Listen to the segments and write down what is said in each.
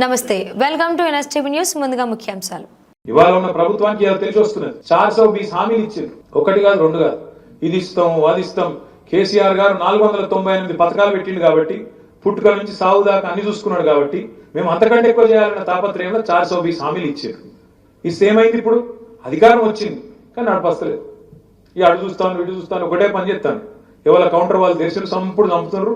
నమస్తే welcome to NSTV news ముందుగా ముఖ్యాంశాలు. ఇవాళ ఉన్న ప్రభుత్వానికి తెలిసి వస్తున్నది చార్ సౌ బీస్ హామీలు ఇచ్చింది. ఒకటి కాదు రెండు కాదు. ఇది ఇస్తాం అది ఇస్తాం కేసీఆర్ గారు నాలుగు వందల తొంభై ఎనిమిది పథకాలు పెట్టిండు కాబట్టి పుట్టుక నుంచి సాగు దాకా అన్ని చూసుకున్నాడు కాబట్టి మేము అంతకంటే ఎక్కువ చేయాలన్న తాపత్రయంలో చార్ సౌ బీస్ హామీలు ఇచ్చారు. ఇస్తే ఏమైంది ఇప్పుడు? అధికారం వచ్చింది కానీ నడపస్తలేదు. ఈ అడు చూస్తాను ఇటు చూస్తాను ఒకటే పని చేస్తాను. ఎవరి కౌంటర్ వాళ్ళు తెలిసిన సంపుడు చంపుతున్నారు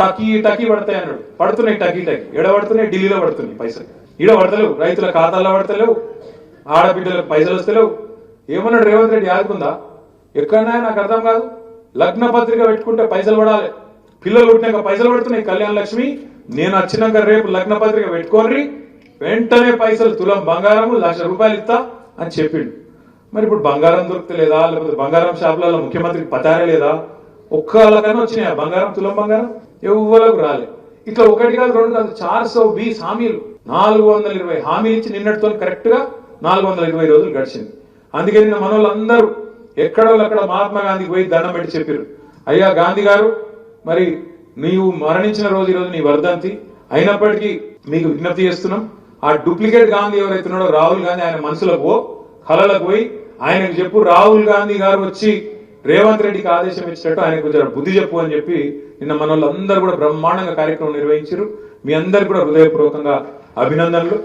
టకీ టకీ పడతాయి అన్నాడు. పడుతున్నాయి టకీ టకీ. ఎడ పడుతున్నాయి? ఢిల్లీలో పడుతున్నాయి పైసలు. ఈడ పడతలేవు. రైతుల ఖాతాల్లో పడతలేవు. ఆడబిడ్డలకు పైసలు వస్తలేవు. ఏమన్నాడు రేవంత్ రెడ్డి? ఆదుకుందా? ఎక్కడన్నా నాకు అర్థం కాదు. లగ్న పత్రిక పెట్టుకుంటే పైసలు పడాలి. పిల్లలు పుట్టినాక పైసలు పడుతున్నాయి. కళ్యాణ లక్ష్మి నేను వచ్చినాక రేపు లగ్న పత్రిక పెట్టుకోర్రి. వెంటనే పైసలు తులం బంగారము లక్ష రూపాయలు ఇస్తా అని చెప్పిండు. మరి ఇప్పుడు బంగారం దొరుకుతలేదా? లేకపోతే బంగారం షాపులలో ముఖ్యమంత్రికి పతారలేదా ఒక్కళ్ళకన్నా వచ్చినాయా? బంగారం తులం బంగారం? ఎవ్వలకు రాలే. ఇట్లా ఒకటి కాదు రెండు కాదు చార్ సో బీస్ హామీలు. నాలుగు వందల ఇరవై హామీలు ఇచ్చి నిన్నటితో కరెక్ట్గా నాలుగు వందల ఇరవై రోజులు గడిచింది. అందుకే నిన్న మన వాళ్ళందరూ ఎక్కడో అక్కడ మహాత్మా గాంధీకి పోయి దండం పెట్టి చెప్పారు అయ్యా గాంధీ గారు మరి నీవు మరణించిన రోజు ఈ రోజు నీ వర్ధంతి. అయినప్పటికీ మీకు విజ్ఞప్తి చేస్తున్నాం. ఆ డూప్లికేట్ గాంధీ ఎవరైతే ఉన్నాడో రాహుల్ గాంధీ ఆయన మనసులకు పో కలలకు పోయి ఆయనకు చెప్పు రాహుల్ గాంధీ గారు వచ్చి రేవంత్ రెడ్డికి ఆదేశం ఇచ్చినట్టు ఆయన కొంచెం బుద్ధి చెప్పు అని చెప్పి నిన్న మన వాళ్ళందరూ కూడా బ్రహ్మాండంగా కార్యక్రమం నిర్వహించారు. మీ అందరు కూడా హృదయపూర్వకంగా అభినందనలు.